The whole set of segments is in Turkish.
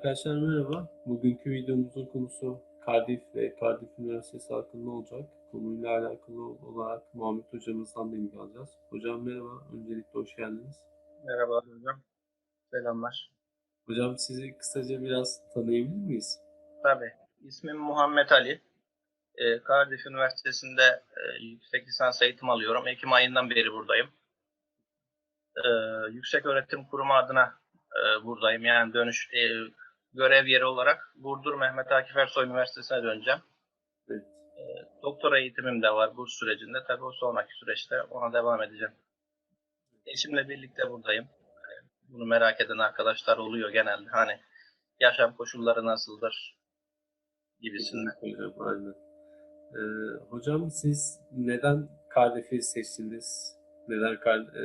Arkadaşlar merhaba. Bugünkü videomuzun konusu Cardiff ve Cardiff Üniversitesi hakkında olacak. Konuyla alakalı olarak Muhammed hocamızdan bilgi alacağız. Hocam merhaba. Öncelikle hoş geldiniz. Merhaba hocam. Selamlar. Hocam sizi kısaca biraz tanıyabilir miyiz? Tabii. İsmim Muhammed Ali. Ee, Cardiff Üniversitesi'nde e, yüksek lisans eğitim alıyorum. Ekim ayından beri buradayım. Ee, yüksek Öğretim Kurumu adına e, buradayım. Yani dönüş e, görev yeri olarak Burdur Mehmet Akif Ersoy Üniversitesi'ne döneceğim. Evet. Doktora eğitimim de var burs sürecinde. Tabii o sonraki süreçte ona devam edeceğim. Eşimle birlikte buradayım. Ee, Bunu merak eden arkadaşlar oluyor genelde. Hani yaşam koşulları nasıldır gibisinden. Aynen. Ee, hocam siz neden Cardiff'i seçtiniz? Neden Car- e,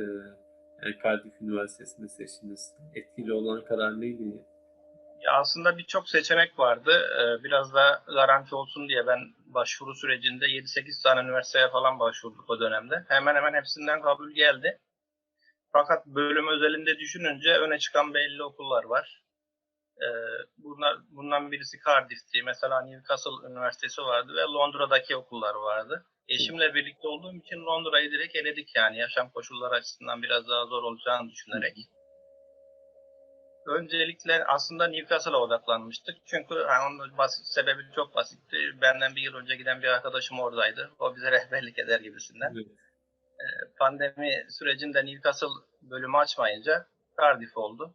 yani Cardiff Üniversitesi'ni seçtiniz? Etkili olan karar neydi? Ya aslında birçok seçenek vardı. Ee, Biraz da garanti olsun diye ben başvuru sürecinde 7-8 tane üniversiteye falan başvurduk o dönemde. Hemen hemen hepsinden kabul geldi. Fakat bölüm özelinde düşününce öne çıkan belli okullar var. Ee, Bunlar, bundan birisi Cardiff'ti. Mesela Newcastle Üniversitesi vardı ve Londra'daki okullar vardı. Eşimle birlikte olduğum için Londra'yı direkt eledik yani yaşam koşulları açısından biraz daha zor olacağını düşünerek. Öncelikle aslında Newcastle'a odaklanmıştık. Çünkü yani onun basit, sebebi çok basitti. Benden bir yıl önce giden bir arkadaşım oradaydı. O bize rehberlik eder gibisinden. Evet. Pandemi sürecinde Newcastle bölümü açmayınca Cardiff oldu.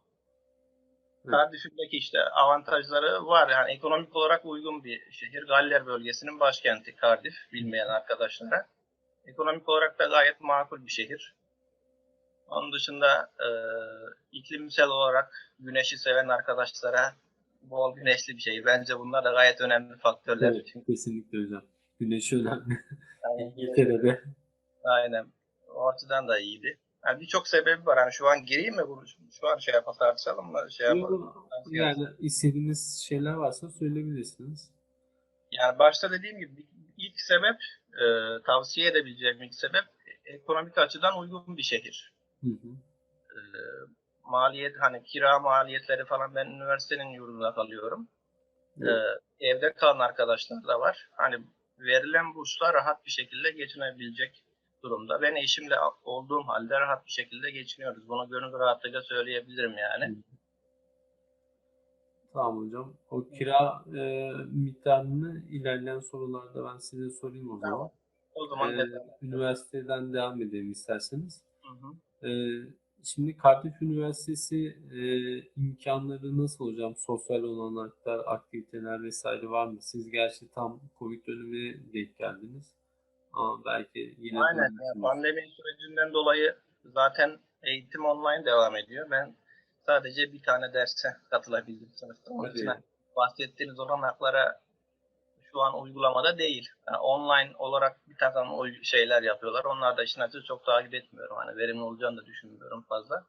Evet. Cardiff'indeki işte avantajları var. Yani ekonomik olarak uygun bir şehir. Galler bölgesinin başkenti Cardiff bilmeyen arkadaşlara. Ekonomik olarak da gayet makul bir şehir. Onun dışında e, iklimsel olarak güneşi seven arkadaşlara bol güneşli bir şehir. Bence bunlar da gayet önemli faktörler. Evet, Çünkü kesinlikle hocam. Güneş önemli. yani, İngiltere'de. aynen o açıdan da iyiydi. Yani birçok sebebi var. Hani şu an gireyim mi? Şu an şey yapalım tartışalım mı? Şey yapalım. Yani istediğiniz şeyler varsa söyleyebilirsiniz. Yani başta dediğim gibi ilk sebep e, tavsiye edebileceğim ilk sebep ekonomik açıdan uygun bir şehir. Hı hı. E, maliyet hani kira maliyetleri falan ben üniversitenin yurdunda kalıyorum. E, evde kalan arkadaşlar da var. Hani verilen bursla rahat bir şekilde geçinebilecek durumda. Ben eşimle olduğum halde rahat bir şekilde geçiniyoruz. Bunu gönül rahatlığıyla söyleyebilirim yani. Tamam hocam. O kira e, miktarını ilerleyen sorularda ben size sorayım o zaman. Tamam. O zaman E, devam. üniversiteden devam edelim isterseniz. Hı hı. E, şimdi Cardiff Üniversitesi e, imkanları nasıl hocam? Sosyal olanaklar, aktiviteler vesaire var mı? Siz gerçi tam Covid dönemine denk geldiniz. Ama belki yine Aynen. Yani pandemi sürecinden dolayı zaten eğitim online devam ediyor. Ben sadece bir tane derse katılabildim sınıfta. Onun için bahsettiğiniz olanaklara şu an uygulamada değil. Yani online olarak bir takım şeyler yapıyorlar. Onlar da işin açıkçası çok takip etmiyorum. Hani verimli olacağını da düşünmüyorum fazla.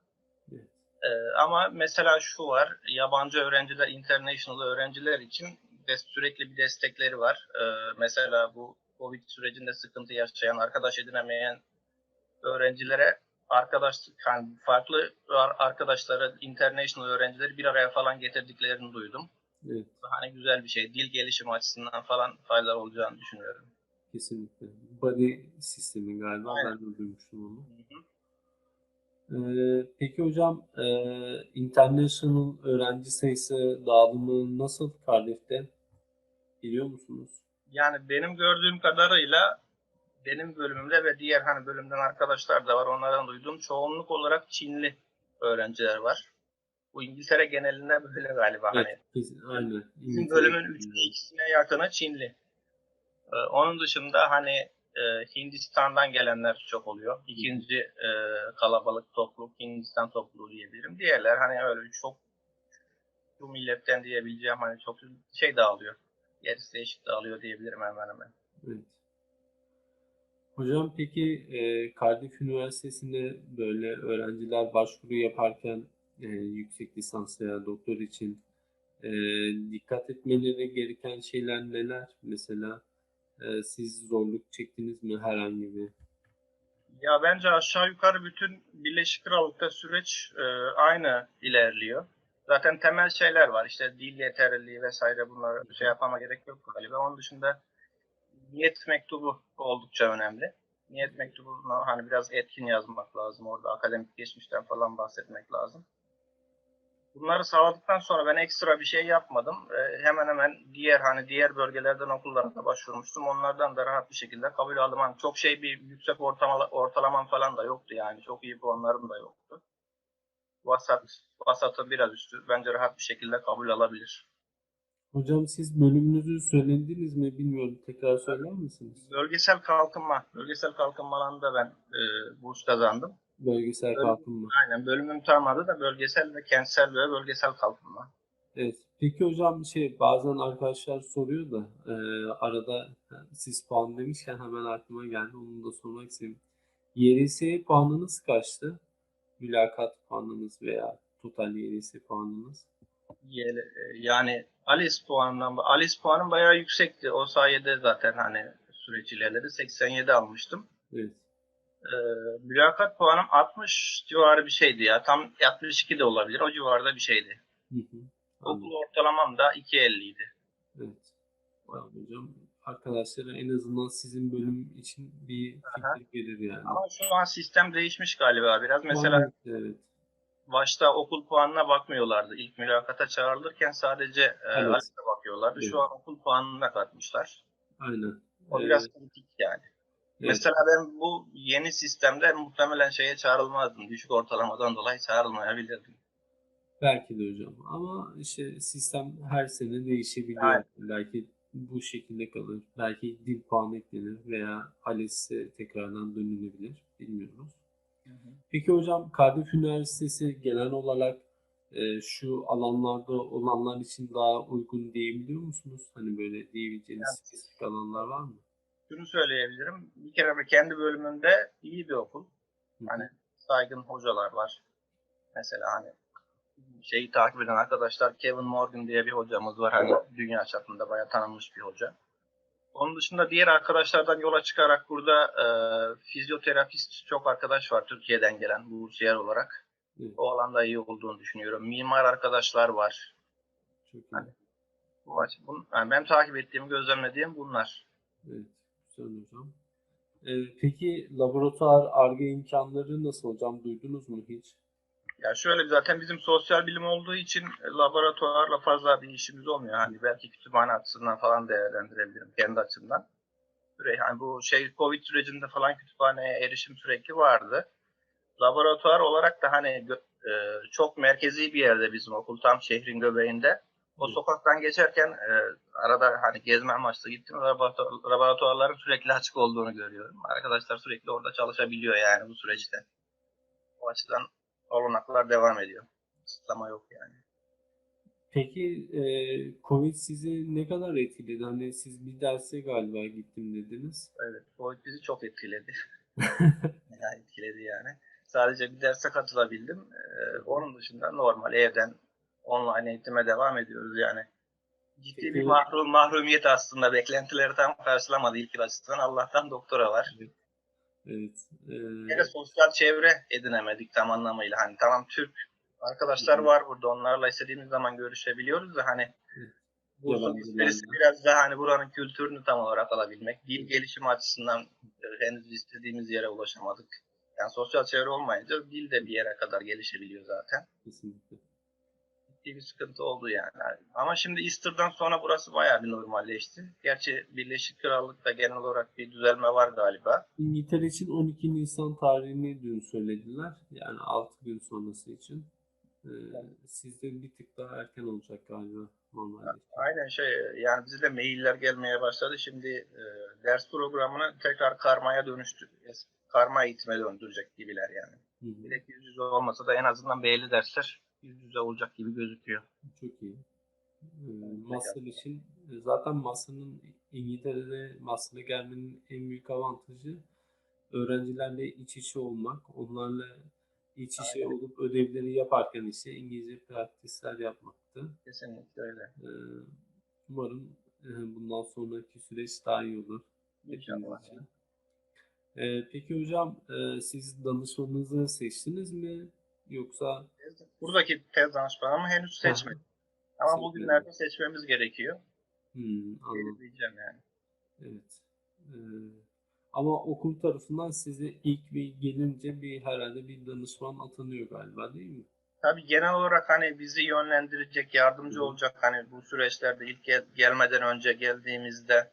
Evet. Ee, ama mesela şu var. Yabancı öğrenciler, international öğrenciler için de sürekli bir destekleri var. Ee, mesela bu Covid sürecinde sıkıntı yaşayan, arkadaş edinemeyen öğrencilere arkadaşlık, yani farklı ar- arkadaşları, international öğrencileri bir araya falan getirdiklerini duydum. Evet, Hani güzel bir şey. Dil gelişimi açısından falan faydalar olacağını düşünüyorum. kesinlikle. Body sistemi galiba. Aynen. Ben de duymuştum onu. Hı hı. Ee, peki hocam, e, international öğrenci sayısı dağılımı nasıl Cardiff'te? Biliyor musunuz? Yani benim gördüğüm kadarıyla benim bölümümde ve diğer hani bölümden arkadaşlar da var. Onlardan duyduğum çoğunluk olarak Çinli öğrenciler var. Bu İngiltere genelinde böyle galiba. Hani Evet, kesin, aynen. Bizim bölümün üçte ikisine yakını Çinli. Ee, onun dışında hani e, Hindistan'dan gelenler çok oluyor. İkinci e, kalabalık topluluk Hindistan topluluğu diyebilirim. Diğerler hani öyle çok bu milletten diyebileceğim hani çok şey dağılıyor. Gerisi eşit dağılıyor diyebilirim hemen hemen. Evet. Hocam peki e, Cardiff Üniversitesi'nde böyle öğrenciler başvuru yaparken e, yüksek lisans veya doktor için e, dikkat etmeleri gereken şeyler neler? Mesela e, siz zorluk çektiniz mi herhangi bir? Ya bence aşağı yukarı bütün Birleşik Krallık'ta süreç e, aynı ilerliyor. Zaten temel şeyler var. İşte dil yeterliliği vesaire bunları şey yapmama gerek yok galiba. Onun dışında niyet mektubu oldukça önemli. Niyet mektubunu hani biraz etkin yazmak lazım. Orada akademik geçmişten falan bahsetmek lazım. Bunları sağladıktan sonra ben ekstra bir şey yapmadım. Ee, hemen hemen diğer hani diğer bölgelerden okullara da başvurmuştum. Onlardan da rahat bir şekilde kabul aldım. Hani çok şey bir yüksek ortalama, ortalamam falan da yoktu yani. Çok iyi puanlarım da yoktu. Vasat, vasatı biraz üstü. Bence rahat bir şekilde kabul alabilir. Hocam siz bölümünüzü söylediniz mi bilmiyorum. Tekrar söyler misiniz? Bölgesel kalkınma, bölgesel kalkınma alanında ben e, burs kazandım. Bölgesel Bölüm- kalkınma. Aynen bölümüm tam adı da bölgesel ve kentsel ve bölgesel kalkınma. Evet. Peki hocam şey bazen arkadaşlar soruyor da e, arada siz puan demişken hemen aklıma geldi. Onu da sormak istedim. YLS puanınız kaçtı? Mülakat puanınız veya total YLS puanınız? E, Yani ALES puanından ALES puanım bayağı yüksekti. O sayede zaten hani süreç ilerledi. 87 almıştım. Evet. Ee, mülakat puanım 60 civarı bir şeydi ya. Tam 62 de olabilir. O civarda bir şeydi. Hı hı. Okul ortalamam da 2.50 idi. Evet. Tamam hocam. Arkadaşlara en azından sizin bölüm için bir fikir verir yani. Ama şu an sistem değişmiş galiba biraz. Mesela Evet, evet. başta okul puanına bakmıyorlardı. İlk mülakata çağrılırken sadece e, Evet. ALES'e bakıyorlardı. Evet. Şu an okul puanına katmışlar. Aynen. O biraz kritik yani. Mesela ben bu yeni sistemde muhtemelen şeye çağrılmazdım. Düşük ortalamadan dolayı çağrılmayabilirdim. Belki de hocam. Ama işte sistem her sene değişebiliyor. Aynen. Belki bu şekilde kalır. Belki dil puanı eklenir veya ALES'e tekrardan dönülebilir. Bilmiyoruz. Peki hocam Cardiff Üniversitesi genel olarak e, şu alanlarda olanlar için daha uygun diyebiliyor musunuz? Hani böyle diyebileceğiniz Evet. spesifik alanlar var mı? Şunu söyleyebilirim. Bir kere kendi bölümünde iyi bir okul. Hı hı. Hani saygın hocalar var. Mesela hani şeyi takip eden arkadaşlar Kevin Morgan diye bir hocamız var. Hani dünya çapında bayağı tanınmış bir hoca. Onun dışında diğer arkadaşlardan yola çıkarak burada e, fizyoterapist çok arkadaş var Türkiye'den gelen bursiyer olarak. Evet, O alanda iyi olduğunu düşünüyorum. Mimar arkadaşlar var. çok iyi. Hani- Bu yani ben takip ettiğim, gözlemlediğim bunlar. Evet, güzel hocam. Ee, peki laboratuvar Ar-Ge imkanları nasıl hocam? Duydunuz mu hiç? Ya şöyle zaten bizim sosyal bilim olduğu için laboratuvarla fazla bir işimiz olmuyor. Hani belki kütüphane açısından falan değerlendirebilirim kendi açımdan. Hani bu şey Covid sürecinde falan kütüphaneye erişim sürekli vardı. Laboratuvar olarak da hani e, çok merkezi bir yerde bizim okul tam şehrin göbeğinde. O sokaktan geçerken e, arada hani gezme amaçlı gittim. Laboratuvar, laboratuvarların sürekli açık olduğunu görüyorum. Arkadaşlar sürekli orada çalışabiliyor yani bu süreçte. O açıdan olanaklar devam ediyor. Kısıtlama yok yani. Peki e, Covid sizi ne kadar etkiledi? Hani siz bir derse galiba gittim dediniz. Evet, Covid bizi çok etkiledi. Bayağı etkiledi yani. Sadece bir derse katılabildim. Ee, onun dışında normal evden online eğitime devam ediyoruz yani. Ciddi bir mahrum, mahrumiyet aslında. Beklentileri tam karşılamadı ilk açıdan. Allah'tan doktora var. Evet. e, Bir de sosyal çevre edinemedik tam anlamıyla. Hani tamam Türk arkadaşlar hı. var burada. Onlarla istediğimiz zaman görüşebiliyoruz da hani Evet. bu Yabancılarla. meselesi biraz daha hani buranın kültürünü tam olarak alabilmek. Dil gelişimi açısından e, henüz istediğimiz yere ulaşamadık. Yani sosyal çevre olmayınca dil de bir yere kadar gelişebiliyor zaten. kesinlikle. Ciddi bir sıkıntı oldu yani. Ama şimdi Easter'dan sonra burası bayağı bir normalleşti. Gerçi Birleşik Krallık'ta genel olarak bir düzelme var galiba. İngiltere için 12 Nisan tarihini dün söylediler. Yani 6 gün sonrası için. E, sizde bir tık daha erken olacak galiba normalde. Aynen şey yani bize de mailler gelmeye başladı. Şimdi e, ders programını tekrar karmaya dönüştü. Karma eğitime döndürecek gibiler yani. Hı hı. Direkt yüz yüze olmasa da en azından belli dersler yüz yüze olacak gibi gözüküyor. Çok iyi. Ee, Master için e, zaten Master'ın İngiltere'de Master'a gelmenin en büyük avantajı öğrencilerle iç içe olmak, onlarla iç içe olup ödevleri yaparken ise İngilizce pratisler yapmaktı. Kesinlikle öyle. Ee, Umarım e, bundan sonraki süreç daha iyi olur. İnşallah. Ee, Peki hocam e, siz danışmanınızı seçtiniz mi? Yoksa buradaki tez danışmanımı henüz seçmedim. Ama Seçmedin. bugünlerde seçmemiz gerekiyor. Hmm, anladım. Diyeceğim yani. Evet. Ee, ama okul tarafından size ilk bir gelince bir herhalde bir danışman atanıyor galiba değil mi? Tabii genel olarak hani bizi yönlendirecek, yardımcı Hı. olacak hani bu süreçlerde ilk gel- gelmeden önce geldiğimizde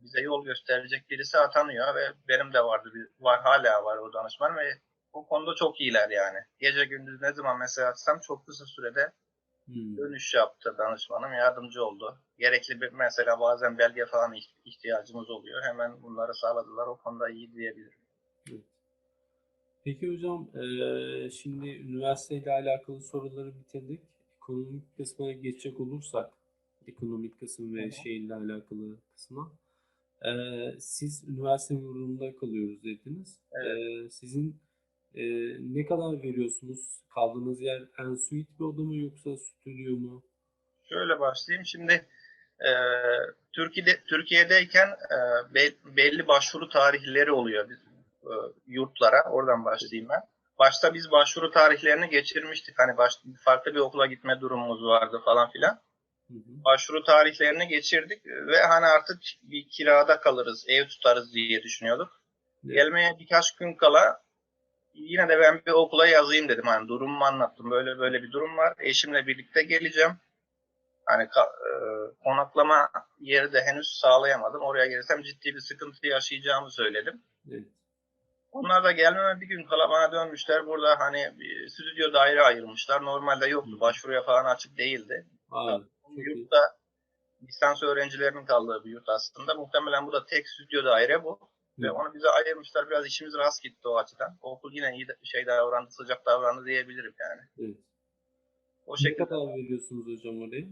bize yol gösterecek birisi atanıyor ve benim de vardı bir var hala var o danışman ve o konuda çok iyiler yani. Gece gündüz ne zaman mesaj atsam çok kısa sürede Hmm, dönüş yaptı danışmanım, yardımcı oldu. Gerekli bir mesela bazen belge falan iht- ihtiyacımız oluyor. Hemen bunları sağladılar. O konuda iyi diyebilirim. Peki hocam, eee, şimdi üniversiteyle alakalı soruları bitirdik. Ekonomik kısmına geçecek olursak, ekonomik kısım ve hı. şeyle alakalı kısma. Siz üniversite yurdunda kalıyoruz dediniz. Evet. Sizin eee, ne kadar veriyorsunuz? Kaldığınız yer en suite bir oda mı yoksa stüdyo mu? Şöyle başlayayım. Şimdi e, Türkiye'de Türkiye'deyken e, be- belli başvuru tarihleri oluyor biz, e, yurtlara. Oradan başlayayım ben. Başta biz başvuru tarihlerini geçirmiştik. Hani baş, farklı bir okula gitme durumumuz vardı falan filan. Hı hı. Başvuru tarihlerini geçirdik ve hani artık bir kirada kalırız, ev tutarız diye düşünüyorduk. Evet. Gelmeye birkaç gün kala yine de ben bir okula yazayım dedim. Hani durumumu anlattım. Böyle böyle bir durum var. Eşimle birlikte geleceğim. Hani e, konaklama yeri de henüz sağlayamadım. Oraya gelirsem ciddi bir sıkıntı yaşayacağımı söyledim. Evet. Onlar da gelmeme bir gün kala bana dönmüşler. Burada hani stüdyo daire ayırmışlar. Normalde yoktu. Başvuruya falan açık değildi. Aa, yurtta lisans öğrencilerinin kaldığı bir yurt aslında. Muhtemelen bu da tek stüdyo daire bu. Ve onu bize ayırmışlar. Biraz işimiz rast gitti o açıdan. Okul yine iyi şey davrandı, sıcak davrandı diyebilirim yani. Evet. O Ne şekilde. kadar veriyorsunuz hocam oraya?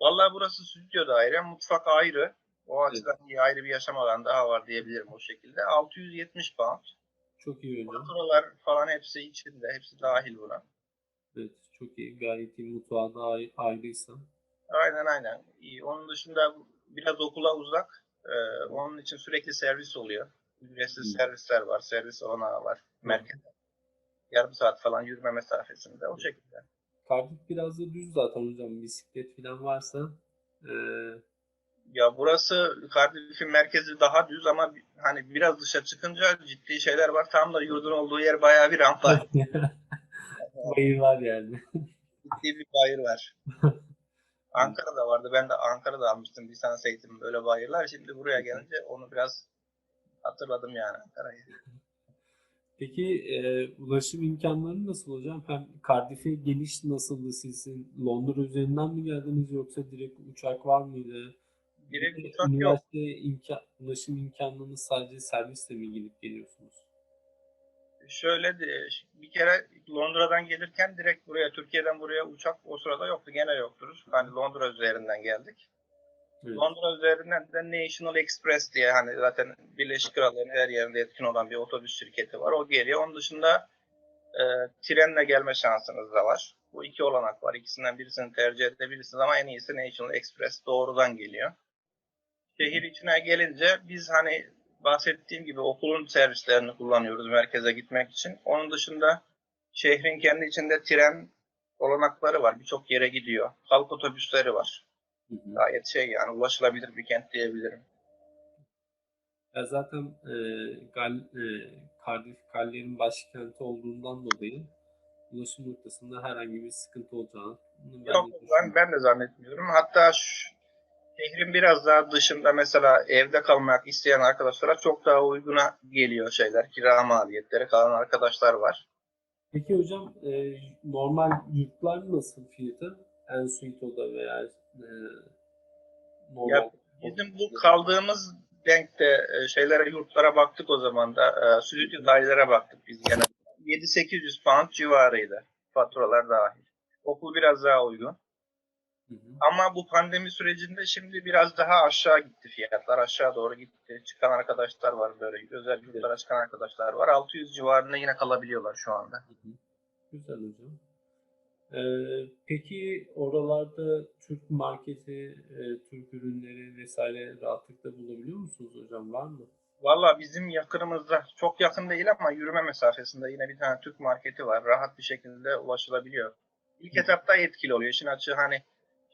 Vallahi burası stüdyo daire, mutfak ayrı. O açıdan iyi ayrı bir yaşam alanı daha var diyebilirim o şekilde. 670 pound. Çok iyi hocam. Faturalar falan hepsi içinde, hepsi dahil buna. Evet, çok iyi. Gayet iyi. Mutfağı da ay- ayrıysa. Aynen aynen. İyi. Onun dışında biraz okula uzak. Ee, onun için sürekli servis oluyor. Ücretsiz Hı. servisler var, servis olanağı var merkezde. Yarım saat falan yürüme mesafesinde o şekilde. Cardiff biraz da düz zaten hocam. Bisiklet falan varsa eee, Ya burası Cardiff'in merkezi daha düz ama hani biraz dışa çıkınca ciddi şeyler var. Tam da yurdun olduğu yer bayağı bir rampa. bayır var yani. ciddi bir bayır var. Ankara'da vardı. Ben de Ankara'da almıştım lisans eğitimi böyle bayırlar. Şimdi buraya gelince onu biraz hatırladım yani Ankara'yı. Peki eee, ulaşım imkanları nasıl hocam? Hem Cardiff'e geliş nasıldı sizin? Londra üzerinden mi geldiniz yoksa direkt uçak var mıydı? Direkt Bir uçak yok. üniversite imkan, ulaşım imkanlarını sadece servisle mi gelip geliyorsunuz? Şöyle bir kere Londra'dan gelirken direkt buraya Türkiye'den buraya uçak o sırada yoktu. Gene yoktur. Hani Londra üzerinden geldik. Evet. Londra üzerinden de National Express diye hani zaten Birleşik Krallığın her yerinde etkin olan bir otobüs şirketi var. O geliyor. Onun dışında e, trenle gelme şansınız da var. Bu iki olanak var. İkisinden birisini tercih edebilirsiniz ama en iyisi National Express doğrudan geliyor. Şehir içine gelince biz hani bahsettiğim gibi okulun servislerini kullanıyoruz merkeze gitmek için. Onun dışında şehrin kendi içinde tren olanakları var. Birçok yere gidiyor. Halk otobüsleri var. Hı hı. Gayet şey yani ulaşılabilir bir kent diyebilirim. Ya zaten eee Gal, eee, Cardiff Galler'in başkenti olduğundan dolayı ulaşım noktasında herhangi bir sıkıntı olacağını ben Yok de ben, ben de zannetmiyorum. Hatta şu, şehrin biraz daha dışında mesela evde kalmak isteyen arkadaşlara çok daha uyguna geliyor şeyler. Kira maliyetleri kalan arkadaşlar var. Peki hocam eee, normal yurtlar nasıl fiyatı? En suite oda veya eee, normal Ya bizim bu kaldığımız denkte e, şeylere yurtlara baktık o zaman da e, stüdyo dairelere baktık biz gene. 7-800 pound civarıydı faturalar dahil. Okul biraz daha uygun. Hı hı. Ama bu pandemi sürecinde şimdi biraz daha aşağı gitti fiyatlar. Aşağı doğru gitti. Çıkan arkadaşlar var böyle. Özel yurtlara çıkan arkadaşlar var. 600 civarında yine kalabiliyorlar şu anda. Hı hı. Güzel hocam. Eee, peki oralarda Türk marketi, eee, Türk ürünleri vesaire rahatlıkla bulabiliyor musunuz hocam? Var mı? Valla bizim yakınımızda çok yakın değil ama yürüme mesafesinde yine bir tane Türk marketi var. Rahat bir şekilde ulaşılabiliyor. İlk etapta etkili oluyor. İşin açığı hani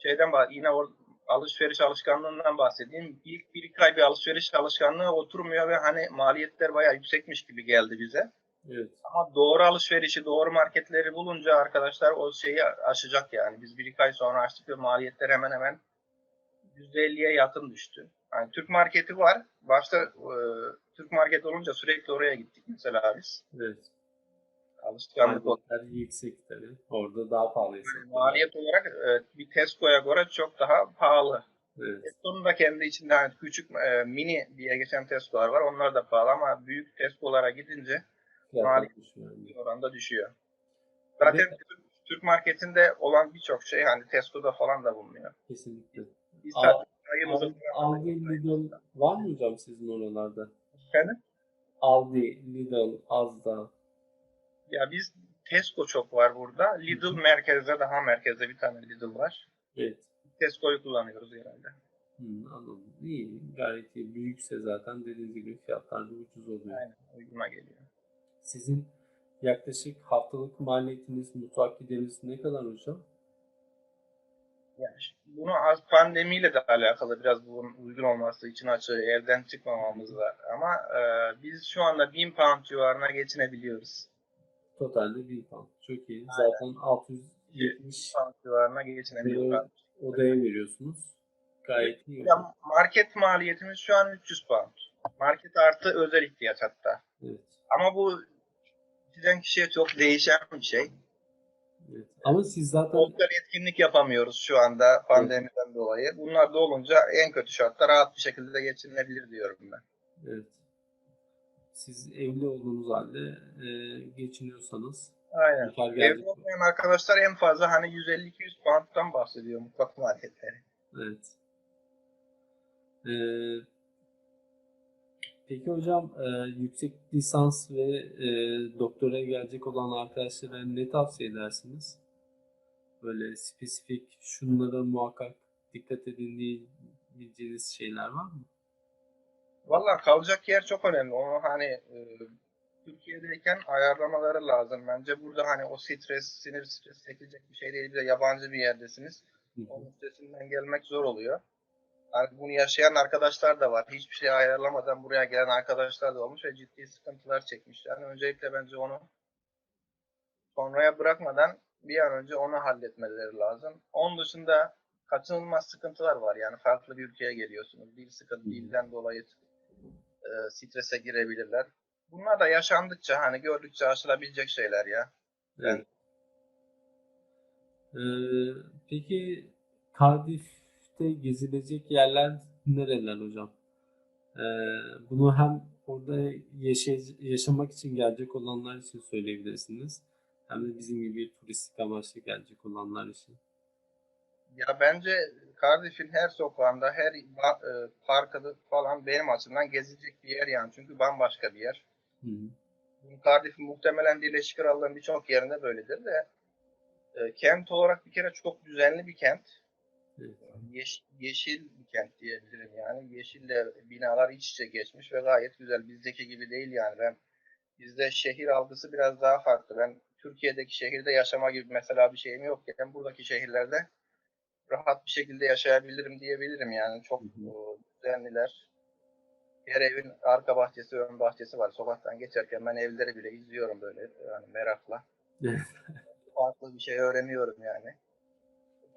şeyden bah yine o alışveriş alışkanlığından bahsedeyim. İlk bir iki ay bir alışveriş alışkanlığı oturmuyor ve hani maliyetler bayağı yüksekmiş gibi geldi bize. Evet. Ama doğru alışverişi, doğru marketleri bulunca arkadaşlar o şeyi aşacak yani. Biz bir iki ay sonra açtık ve maliyetler hemen hemen %50'ye yakın düştü. Yani Türk marketi var. Başta e, Türk market olunca sürekli oraya gittik mesela biz. Evet. Alışkanlık. Maliyetler yüksek tabii. Orada daha pahalı satıyorlar. maliyet olarak e, bir Tesco'ya göre çok daha pahalı. Evet. Tesco'nun da kendi içinde hani küçük e, mini diye geçen Tesco'lar var. Onlar da pahalı ama büyük Tesco'lara gidince Maliyet- oranda düşüyor. Zaten Evet. Türk, Türk marketinde olan birçok şey hani Tesco'da falan da bulunuyor. Kesinlikle. Biz Aldi, Lidl var mı hocam sizin oralarda? Efendim? Aldi, Lidl, Asda. Ya biz Tesco çok var burada. Lidl merkezde daha merkezde bir tane Lidl var. Evet. Tesco'yu kullanıyoruz genelde. Hmm, anladım. İyi. Gayet iyi. Büyükse zaten dediğiniz gibi fiyatlar da ucuz oluyor. Aynen uyguna geliyor. Sizin yaklaşık haftalık maliyetiniz, mutfak gideriniz ne kadar hocam? Yani bunu az pandemiyle de alakalı biraz bunun uygun olması için açığı evden çıkmamamız var. Ama e, biz şu anda 1000 pound civarına geçinebiliyoruz. Totalde 1000 pound. Çok iyi. Zaten 670 pound civarına geçinebiliyoruz. odaya veriyorsunuz. Gayet iyi. Ya market maliyetimiz şu an 300 pound. Market artı özel ihtiyaç hatta. Evet. Ama bu kişiden kişiye çok değişen bir şey. evet. Ama siz zaten Sosyal etkinlik yapamıyoruz şu anda pandemiden dolayı. Bunlar da olunca en kötü şartta rahat bir şekilde geçinilebilir diyorum ben. evet. Siz evli olduğunuz halde e, geçiniyorsanız Aynen. Gelecek. olmayan arkadaşlar en fazla hani 150-200 pound'dan bahsediyor mutfak maliyetleri. Evet. Ee, peki hocam e, yüksek lisans ve e, doktora gelecek olan arkadaşlara ne tavsiye edersiniz? Böyle spesifik şunlara muhakkak dikkat edildiğiniz şeyler var mı? Valla kalacak yer çok önemli. Onu hani e, Türkiye'deyken ayarlamaları lazım. Bence burada hani o stres, sinir stresi çekilecek bir şey değil. Bir de yabancı bir yerdesiniz. Onun üstesinden gelmek zor oluyor. Yani bunu yaşayan arkadaşlar da var. Hiçbir şey ayarlamadan buraya gelen arkadaşlar da olmuş ve ciddi sıkıntılar çekmiş. Yani öncelikle bence onu sonraya bırakmadan bir an önce onu halletmeleri lazım. Onun dışında kaçınılmaz sıkıntılar var. Yani farklı bir ülkeye geliyorsunuz. Dil sıkıntı, dilden dolayı e, strese girebilirler. Bunlar da yaşandıkça hani gördükçe aşılabilecek şeyler ya. Evet. Ee, peki Cardiff'te gezilecek yerler nereler hocam? Ee, bunu hem orada yaşay- yaşamak için gelecek olanlar için söyleyebilirsiniz. Hem de bizim gibi turistik amaçlı gelecek olanlar için. Ya bence Cardiff'in her sokağında, her e, parkı falan benim açımdan gezilecek bir yer yani. Çünkü bambaşka bir yer. Hı hı. Cardiff muhtemelen Birleşik Krallığın birçok yerinde böyledir de e, kent olarak bir kere çok düzenli bir kent. Evet. Yeş- yeşil bir kent diyebilirim yani. Yeşille binalar iç içe geçmiş ve gayet güzel. Bizdeki gibi değil yani. Ben bizde şehir algısı biraz daha farklı. Ben Türkiye'deki şehirde yaşama gibi mesela bir şeyim yok. Yani buradaki şehirlerde rahat bir şekilde yaşayabilirim diyebilirim yani. Çok düzenliler. Her evin arka bahçesi, ön bahçesi var. Sokaktan geçerken ben evleri bile izliyorum böyle yani merakla. Farklı bir şey öğreniyorum yani.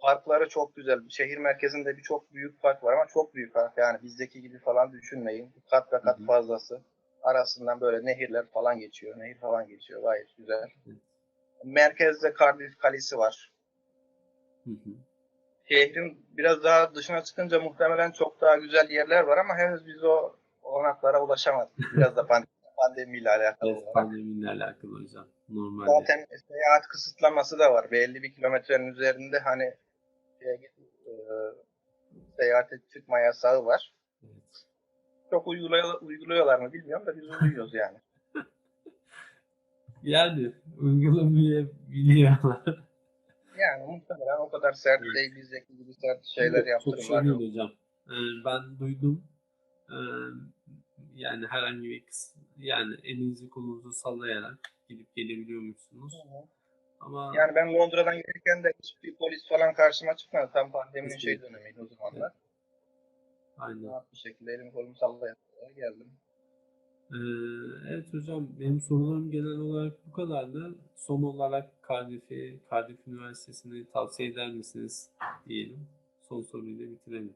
Parkları çok güzel. Şehir merkezinde bir çok büyük park var ama çok büyük park yani bizdeki gibi falan düşünmeyin. Kat ve kat fazlası. Arasından böyle nehirler falan geçiyor. Nehir falan geçiyor. Gayet güzel. Merkezde Cardiff Kalesi var. Hı hı. Şehrin biraz daha dışına çıkınca muhtemelen çok daha güzel yerler var ama henüz biz o olanaklara ulaşamadık. Biraz da pandemi, pandemiyle alakalı Evet, pandemiyle alakalı hocam. Normalde. Zaten seyahat kısıtlaması da var. Belli bir kilometrenin üzerinde hani şeye e, seyahate çıkma yasağı var. Evet. Çok uyguluyor, uyguluyorlar mı bilmiyorum da biz uyuyoruz yani. Yani uygulamayabiliyorlar. Yani muhtemelen o kadar sert Evet. değil bizdeki gibi sert şeyler Yok, Çok şey hocam. Ee, ben duydum. Ee, yani herhangi bir kıs- yani elinizi kolunuzu sallayarak gidip gelebiliyormuşsunuz. Ama Yani ben Londra'dan gelirken de hiçbir polis falan karşıma çıkmadı. Tam pandeminin şey dönemiydi o zamanlar. aynen. Rahat bir şekilde elimi kolumu sallayarak geldim. Ee, evet hocam benim sorularım genel olarak bu kadardı. Son olarak Cardiff'i, Cardiff Üniversitesi'ni tavsiye eder misiniz diyelim. Son soruyu da bitirelim.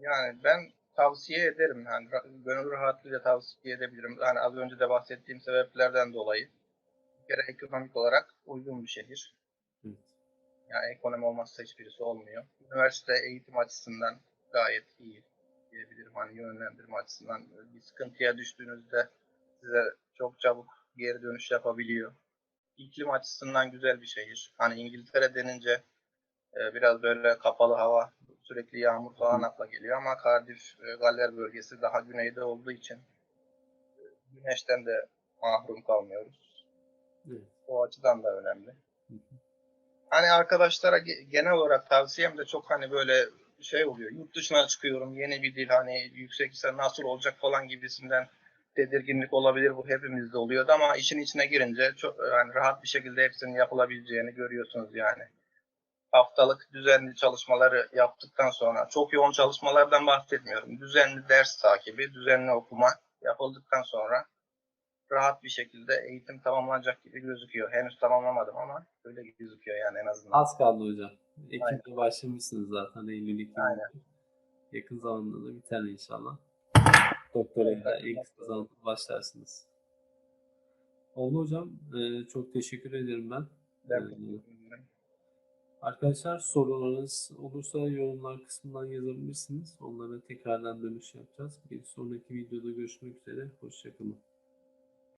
Yani ben tavsiye ederim. Yani gönül rahatlığıyla tavsiye edebilirim. Yani az önce de bahsettiğim sebeplerden dolayı. Bir kere ekonomik olarak uygun bir şehir. Evet. Yani ekonomi olmazsa hiçbirisi olmuyor. Üniversite eğitim açısından gayet iyi diyebilirim. Hani yönlendirme açısından bir sıkıntıya düştüğünüzde size çok çabuk geri dönüş yapabiliyor. İklim açısından güzel bir şehir. Hani İngiltere denince e, biraz böyle kapalı hava, sürekli yağmur falan akla geliyor ama Cardiff, e, Galler bölgesi daha güneyde olduğu için e, güneşten de mahrum kalmıyoruz. Evet. O açıdan da önemli. Hı hı. Hani arkadaşlara ge- genel olarak tavsiyem de çok hani böyle şey oluyor. Yurt dışına çıkıyorum, yeni bir dil hani yüksek ise nasıl olacak falan gibisinden tedirginlik olabilir. Bu hepimizde oluyordu ama işin içine girince çok yani rahat bir şekilde hepsinin yapılabileceğini görüyorsunuz yani. Haftalık düzenli çalışmaları yaptıktan sonra çok yoğun çalışmalardan bahsetmiyorum. Düzenli ders takibi, düzenli okuma yapıldıktan sonra rahat bir şekilde eğitim tamamlanacak gibi gözüküyor. Henüz tamamlamadım ama öyle gözüküyor yani en azından. Az kaldı hocam. Ekim'de başlamışsınız zaten. Eylül Ekim. Yakın zamanda da biter inşallah. Doktoraya da en kısa zamanda başlarsınız. Oldu hocam. Ee, çok teşekkür ederim ben. Ben Ee, Arkadaşlar sorularınız olursa yorumlar kısmından yazabilirsiniz. Onlara tekrardan dönüş yapacağız. Bir sonraki videoda görüşmek üzere. Hoşçakalın.